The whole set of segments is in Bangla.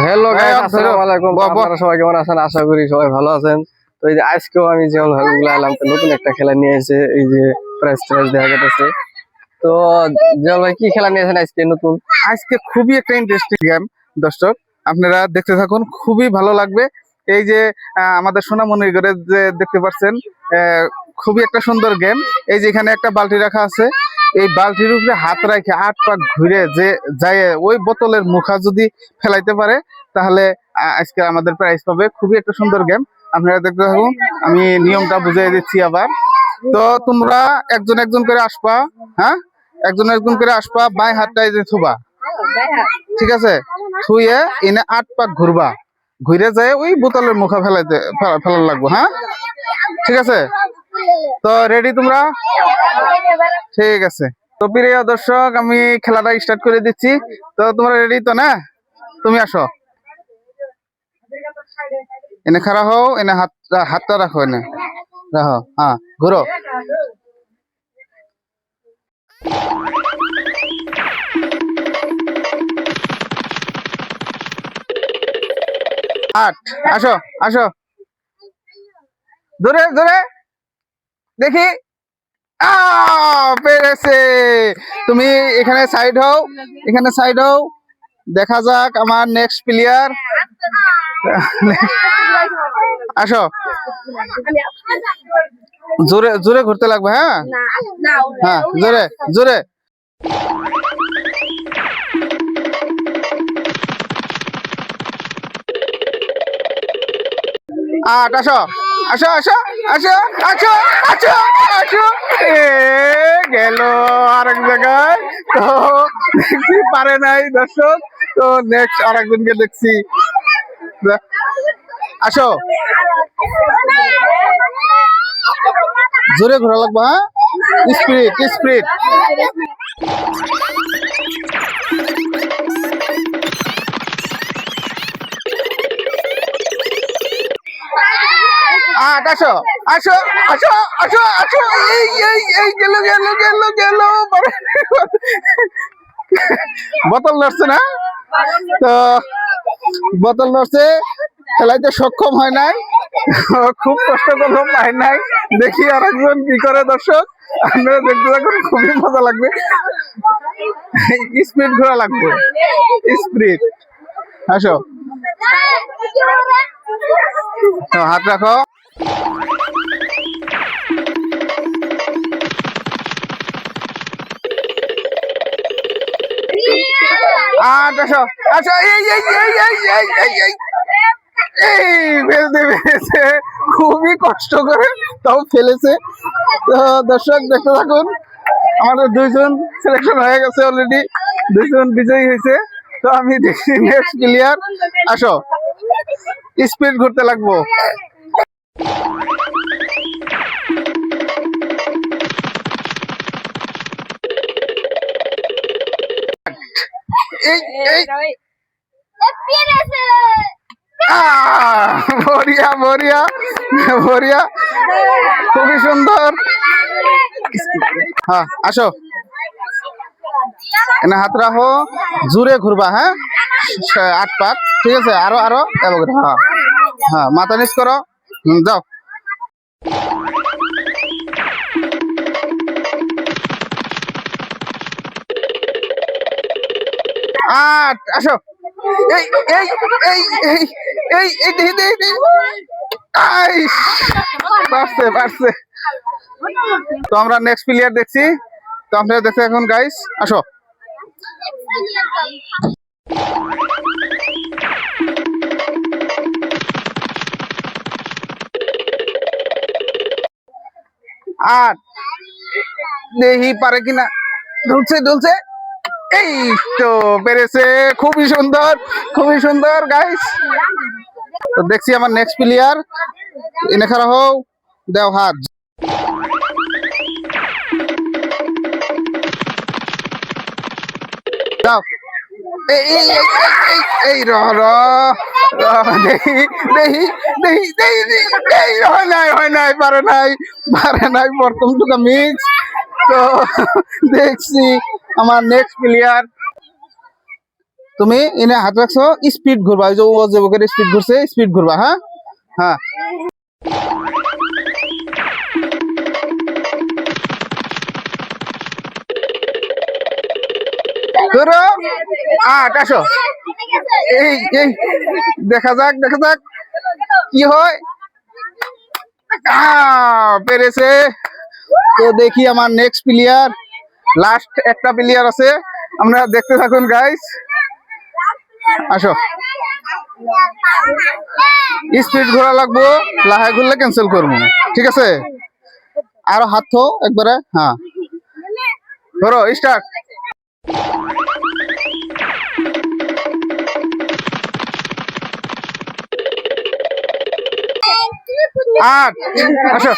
হ্যালো হ্যাঁ, গাইস আসসালামু আলাইকুম। আপনারা সবাই কেমন আছেন? আশা করি সবাই ভালো আছেন। তো এই যে আজকেও আমি যেমন এলাম তো নতুন একটা খেলা নিয়ে এসে এই যে প্রাইস ট্রাইস দেখা যাচ্ছে তো যেমন ভাই কি খেলা নিয়েছেন আজকে নতুন? আজকে খুবই একটা ইন্টারেস্টিং গেম দর্শক। আপনারা দেখতে থাকুন খুবই ভালো লাগবে। এই যে আমাদের সোনামণির ঘরে যে দেখতে পাচ্ছেন আহ, খুবই একটা সুন্দর গেম এই যে এখানে একটা বালতি রাখা আছে। এই বালতির উপরে হাত রাখে আট পাক ঘুরে যে যায় ওই বোতলের মুখা যদি ফেলাইতে পারে, তাহলে আজকে আমাদের প্রাইজ পাবে। খুবই একটা সুন্দর গেম আপনারা দেখতে থাকুন। আমি নিয়মটা বুঝিয়ে দিচ্ছি আবার। তো তোমরা একজন একজন করে আসবা হ্যাঁ? একজন একজন করে আসবা বাই হাতটা এই যে থুবা। ঠিক আছে? থুয়ে এনে আট পাক ঘুরবা। ঘুরে যায় ওই বোতলের মুখা ফেলাইতে, ফেলা- ফেলার লাগবো হ্যাঁ? ঠিক আছে? তো রেডি তোমরা? ঠিক আছে। তো প্রিয় দর্শক, আমি খেলাটা স্টার্ট করে দিচ্ছি। তো তোমরা রেডি তো না? তুমি আসো। এনে খাড়া হও, এনে হাত, হাতটা রাখো এনে। রাখো হ্যাঁ ঘুরো। আট, আসো আসো। দূরে দূরে দেখি। পেরেছে। তুমি এখানে সাইড হও, এখানে সাইড হও। দেখা যাক আমার নেক্সট প্লেয়ার আসো। জোরে জোরে ঘুরতে লাগবে হ্যাঁ? হ্যাঁ জোরে জোরে। আট, আসো আসো আসো। আসো আসো আসো আসো এ, গেল আরেক জায়গায়। তো পারে নাই দর্শক। তো নেক্সট আরেকজনকে দেখছি। আসো। জোরে ঘোরা লাগবে হ্যাঁ? স্পিরিট স্পিরিট আট, আসো। আসো আসো আসো আসো, এই এই এই, গেল গেল গেল গেল বোতল নড়ছে না? তো বোতল নড়ছে, খেলাইতে সক্ষম হয় নাই। খুব কষ্ট করলাম, পাই নাই। দেখি আর একজন কি করে, দর্শক। আপনারা দেখতে থাকুন, খুবই মজা লাগবে। স্পিড ঘোরা লাগবে। স্পিড। আসো। হাত রাখো। আট আসো আসো এই এই এই এই এই এই এই। এই, ফেলতে পেরেছে। খুবই কষ্ট করে তাও ফেলেছে। তো দর্শক, দেখতে থাকুন, আমাদের দুইজন সিলেকশন হয়ে গেছে অলরেডি দুইজন বিজয়ী হয়েছে। তো আমি দেখছি নেক্সট প্লেয়ার আসো স্পিড ঘুরতে লাগবো। বড়িয়া বড়িয়া বড়িয়া। খুবই সুন্দর। হ্যাঁ আসো। এনে হাত রাখো। জুড়ে ঘুরবা হ্যাঁ? আট পাক ঠিক আছে? আরও আরও হ্যাঁ। হ্যাঁ মাথা নিচ করো। যাও। আট, আসো। এই এই এই এই এই এই দে দে দে আইস পারছে পারছে তো আমরা নেক্সট প্লেয়ার দেখছি। তো আপনারা দেখতে এখন গাইস আসো। আট। দেখি পারে কিনা? দুলছে দুলছে এই তো পেরেছে। খুবই সুন্দর খুবই সুন্দর গাইস তো দেখছি আমার নেক্সট প্লেয়ার এনে খারাপ হও, দেও হাত। এই নাই, হয় নাই নাই নাই দেখছি আমার নেক্সট প্লেয়ার তুমি এনে হাত রাখছো স্পিড ঘুরবা। ওই যে ও যে বুকের স্পিড ঘুরছে স্পিড ঘুরবা হ্যাঁ? হ্যাঁ। এই এই, দেখা যাক দেখা যাক। কি হয়? পেরেছে। তো দেখি আমার নেক্সট প্লেয়ার লাস্ট একটা প্লেয়ার আছে। আমরা দেখতে থাকুন গাইস আসো। স্পিড ঘোরা লাগবো লাহায় ঘুরলে ক্যান্সেল করব। ঠিক আছে? আর হাত থো একবারে। হ্যাঁ। ধরো স্টার্ট আট। আসো।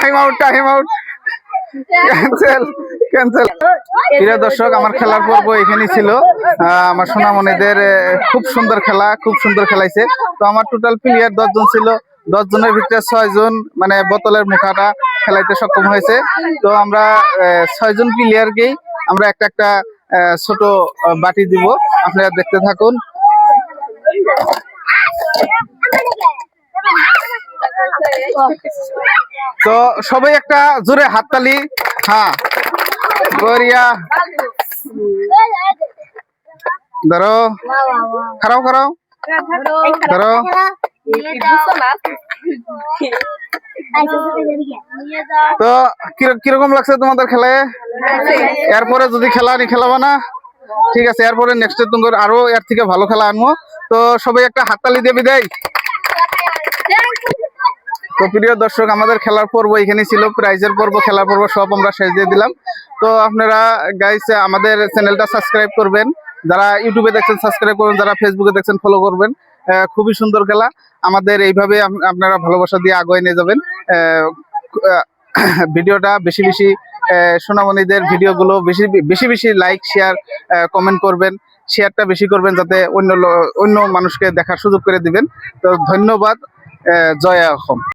Time out time out cancel cancel প্রিয় দর্শক, আমার খেলার পর্ব এখানেই ছিল। আমার সোনামণিদের খুব সুন্দর খেলা, খুব সুন্দর খেলাইছে। তো আমার টোটাল প্লেয়ার দশজন ছিল। দশ জনের ভিতরে ছয় জন মানে বোতলের মুখাটা খেলাইতে সক্ষম হয়েছে। তো আমরা ছয়জন প্লেয়ারকেই আমরা একটা একটা ছোট বাটি দিব। আপনারা দেখতে থাকুন। তো সবাই একটা জোরে হাততালি। হ্যাঁ। গরিয়া ধরো। খারাও খারাও ধরো। তো কীরকম লাগছে তোমাদের খেলায় এরপরে যদি খেলা নি, খেলাবা না? ঠিক আছে, এরপরে নেক্সট তোমার আরও এর থেকে ভালো খেলা আনব। তো সবাই একটা হাততালি দিয়ে বিদায়। তো প্রিয় দর্শক, আমাদের খেলার পর্ব এখানে ছিল। প্রাইজের পর্ব, খেলার পর্ব সব আমরা শেষ দিয়ে দিলাম। তো আপনারা গাইস আমাদের চ্যানেলটা সাবস্ক্রাইব করবেন। যারা ইউটিউবে দেখছেন সাবস্ক্রাইব করবেন। যারা ফেসবুকে দেখছেন ফলো করবেন। খুবই সুন্দর খেলা। আমাদের এইভাবে আপনারা ভালোবাসা দিয়ে আগুয়ে নিয়ে যাবেন। ভিডিওটা বেশি বেশি সোনামণিদের ভিডিওগুলো বেশি বেশি বেশি লাইক শেয়ার কমেন্ট করবেন। শেয়ারটা বেশি করবেন যাতে অন্য অন্য মানুষকে দেখার সুযোগ করে দিবেন। তো ধন্যবাদ। জয় অসম